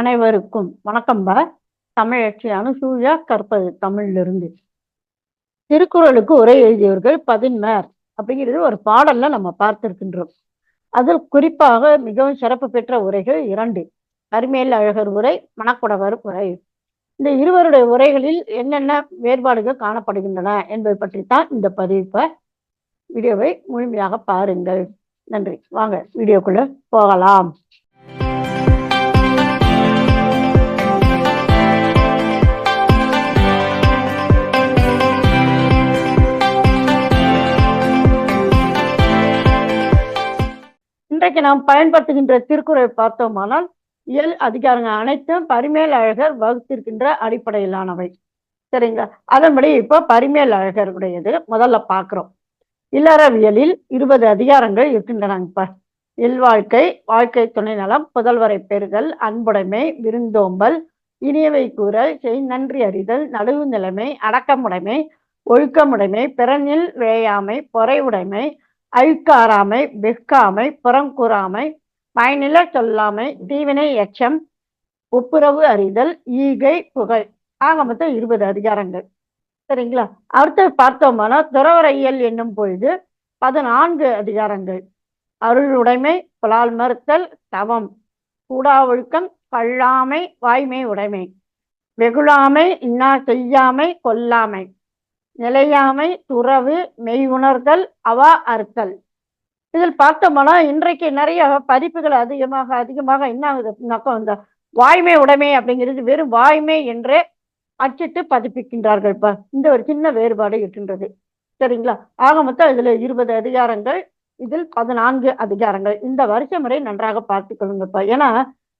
அனைவருக்கும் வணக்கம்பா தமிழச்சி அனுசூயா கற்பது தமிழிலிருந்து. திருக்குறளுக்கு உரை எழுதியவர்கள் பதின்மர் அப்படிங்கிறது ஒரு பாடல்ல நம்ம பார்த்திருக்கின்றோம். அதில் குறிப்பாக மிகவும் சிறப்பு பெற்ற உரைகள் இரண்டு. அருமையல் அழகர் உரை மணக்குடவர் உரை. இந்த இருவருடைய உரைகளில் என்னென்ன வேறுபாடுகள் காணப்படுகின்றன என்பது பற்றித்தான் இந்த பதிவு. வீடியோவை முழுமையாக பாருங்கள். நன்றி. வாங்க வீடியோக்குள்ள போகலாம். இன்றைக்கு நாம் பயன்படுத்துகின்ற திருக்குறளை பார்த்தோமானால் இயல் அதிகாரங்கள் அனைத்தும் பரிமேல் அழகர் வகுத்திருக்கின்ற அடிப்படையிலானவை. சரிங்களா? அதன்படி இப்போ பரிமேல் அழகருடையது முதல்ல பார்க்கிறோம். இல்லறவியலில் இருபது அதிகாரங்கள் இருக்கின்றன. இப்ப இல்வாழ்க்கை வாழ்க்கை துணை நலம் புதல்வரை பெறுதல் அன்புடைமை விருந்தோம்பல் இனியவை கூறல் செய் நன்றி அறிதல் நடுவு நிலைமை அடக்கமுடைமை ஒழுக்கமுடைமை பிறனில் விழையாமை பொறை உடைமை அழுக்காராமை வெக்காமை புறங்கூறாமை பயனில சொல்லாமை தீவினை எச்சம் ஒப்புரவு அறிதல் ஈகை புகழ். ஆக மொத்தம் இருபது அதிகாரங்கள். சரிங்களா? அடுத்தது பார்த்தோம்னா துறவரையல் என்னும் பொழுது பதினான்கு அதிகாரங்கள். அருளுடைமை புலால் மறுத்தல் தவம். கூடா ஒழுக்கம் கள்ளாமை வாய்மை உடைமை. வெகுளாமை இன்னா செய்யாமை கொல்லாமை. நிலையாமை துறவு மெய் உணர்தல் அவா அறுத்தல். இதில் பார்த்தோம்னா இன்றைக்கு நிறைய பதிப்புகள் அதிகமாக அதிகமாக என்ன ஆகுதுனாக்கா இந்த வாய்மை உடைமை அப்படிங்கிறது வெறும் வாய்மை என்றே அச்சிட்டு பதிப்பிக்கின்றார்கள் இப்போ இந்த ஒரு சின்ன வேறுபாடு இருக்கின்றது. சரிங்களா? ஆக மொத்தம் இதுல இருபது அதிகாரங்கள் இதில் பதினான்கு அதிகாரங்கள். இந்த வரிசை முறை நன்றாக பார்த்து கொள்ளுங்கப்பா ஏன்னா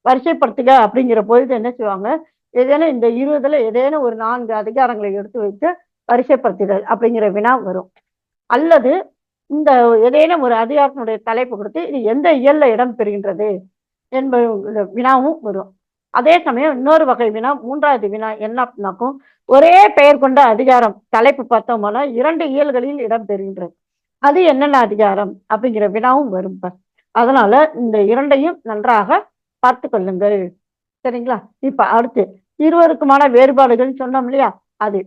வரிசைப்படுத்துக அப்படிங்கிற பொழுது என்ன செய்வாங்க? ஏதேனும் இந்த இருபதுல ஏதேனும் ஒரு நான்கு அதிகாரங்களை எடுத்து வைத்து வரிசைப்படுத்துதல் அப்படிங்கிற வினா வரும். அல்லது இந்த ஏதேனும் ஒரு அதிகாரத்தினுடைய தலைப்பு கொடுத்து இது எந்த இயல்ல இடம் பெறுகின்றது என்பது வினாவும் வரும். அதே சமயம் இன்னொரு வகை வினா மூன்றாவது வினா என்ன அப்படின்னாக்கும் ஒரே பெயர் கொண்ட அதிகாரம் தலைப்பு பார்த்தோம்னா இரண்டு இயல்களில் இடம் பெறுகின்றது. அது என்னென்ன அதிகாரம் அப்படிங்கிற வினாவும் வரும் அதனால இந்த இரண்டையும் நன்றாக பார்த்து கொள்ளுங்கள். சரிங்களா? இப்ப அடுத்து இருவருக்குமான வேறுபாடுகள்னு சொன்னோம் இல்லையா? அது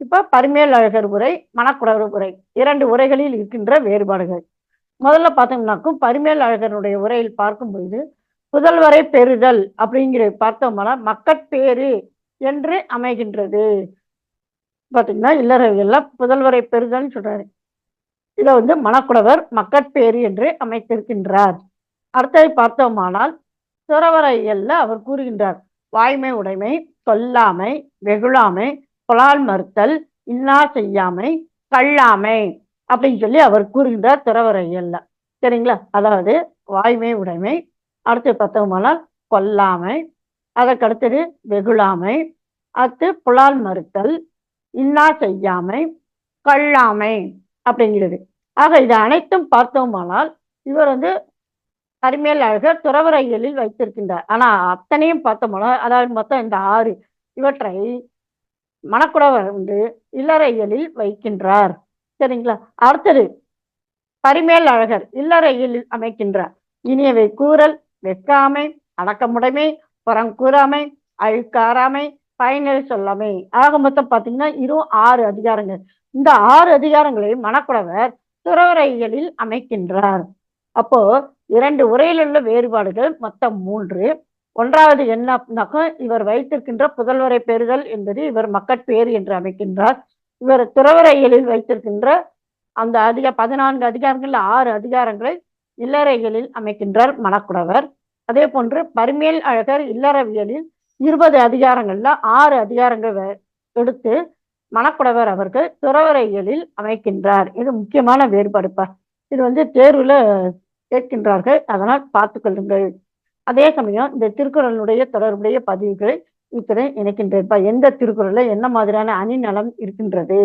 இப்ப பரிமேல் அழகர் உரை மணக்குடவர் உரை இரண்டு உரைகளில் இருக்கின்ற வேறுபாடுகள். முதல்ல பார்த்தோம்னாக்கும் பரிமேல் அழகனுடைய உரையில் பார்க்கும் பொழுது புதல்வரை பெறுதல் அப்படிங்கிற பார்த்தோம்னா மக்கட்பேறு என்று அமைகின்றது. பார்த்தீங்கன்னா இல்லறவியல்ல புதல்வரை பெறுதல்னு சொல்றாரு. இதை வந்து மணக்குடவர் மக்கட்பேறு என்று அமைத்திருக்கின்றார். அடுத்ததை பார்த்தோமானால் துறவரையல்ல அவர் கூறுகின்றார். வாய்மை உடைமை சொல்லாமை வெகுளாமை புலால் மறுத்தல் இன்னா செய்யாமை கள்ளாமை அப்படின்னு சொல்லி அவர் கூறுகின்றார் துறவரையல்ல. சரிங்களா? அதாவது வாய்மை உடைமை. அடுத்து பார்த்தோமானால் கொல்லாமை. அதற்கடுத்தது வெகுளாமை. அடுத்து புலால் மறுத்தல் இன்னா செய்யாமை கள்ளாமை அப்படிங்கிறது. ஆக இது அனைத்தும் பார்த்தோமானால் இவர் வந்து கரிமேல் அழகர் துறவரையலில் வைத்திருக்கின்றார். ஆனா அத்தனையும் பார்த்தோம்னா அதாவது மொத்தம் இந்த ஆறு இவற்றை மணக்குடவர் வந்து இல்லறையலில் வைக்கின்றார். சரிங்களா? அடுத்தது பரிமேல் அழகர் இல்லறையில் அமைக்கின்றார். இனியவை கூறல் வெக்காமை அடக்கமுடைமை புறங்கூறாமை அழுக்காராமை பயனில் சொல்லாமை. ஆக மொத்தம் பார்த்தீங்கன்னா இரு ஆறு அதிகாரங்கள். இந்த ஆறு அதிகாரங்களை மணக்குடவர் துறவரைகளில் அமைக்கின்றார். அப்போ இரண்டு உரையில் உள்ள வேறுபாடுகள் மொத்தம் மூன்று. ஒன்றாவது என்னன்னாக்கா இவர் வைத்திருக்கின்ற புதல்வரை பெறுதல் என்பது இவர் மக்கட்பேறு என்று அமைக்கின்றார். இவர் துறவரையலில் வைத்திருக்கின்ற அந்த அதிக பதினான்கு அதிகாரங்களில் ஆறு அதிகாரங்களை இல்லறைகளில் அமைக்கின்றார் மணக்குடவர். அதே போன்று பரிமேல் அழகர் இல்லறவியலில் இருபது அதிகாரங்கள்ல ஆறு அதிகாரங்கள் எடுத்து மணக்குடவர் அவர்கள் துறவரையலில் அமைக்கின்றார். இது முக்கியமான வேறுபாடுப்பா. இது வந்து தேர்வுல கேட்கின்றார்கள். அதனால் பார்த்து கொள்ளுங்கள். அதே சமயம் இந்த திருக்குறளுடைய தொடர்புடைய பதிவுகளை இத்தனை இணைக்கின்றேன்ப்பா எந்த திருக்குறள்ல என்ன மாதிரியான அணிநலம் இருக்கின்றது?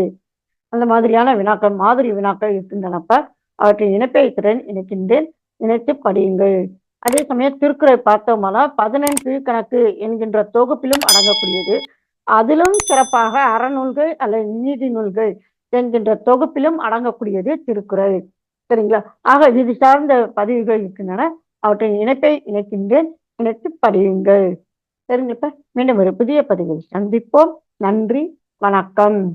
அந்த மாதிரியான வினாக்கள் மாதிரி வினாக்கள் இருக்கின்றனப்ப அவற்றின் இணைப்பை திறன் இணைக்கின்றேன். இணைத்து படியுங்கள். அதே சமயம் திருக்குறள் பார்த்தோம்னா பதினெண்டு கணக்கு என்கின்ற தொகுப்பிலும் அடங்கக்கூடியது. அதிலும் சிறப்பாக அறநூல்கள் அல்லது நீதி நூல்கள் என்கின்ற தொகுப்பிலும் அடங்கக்கூடியது திருக்குறள். சரிங்களா? ஆக இது சார்ந்த பதிவுகள் இருக்கின்றன. அவற்றின் இணைப்பை இணைக்கின்றேன் இணைத்து படியுங்கள். சரிங்களா மீண்டும் ஒரு புதிய பதிவில் சந்திப்போம். நன்றி வணக்கம்.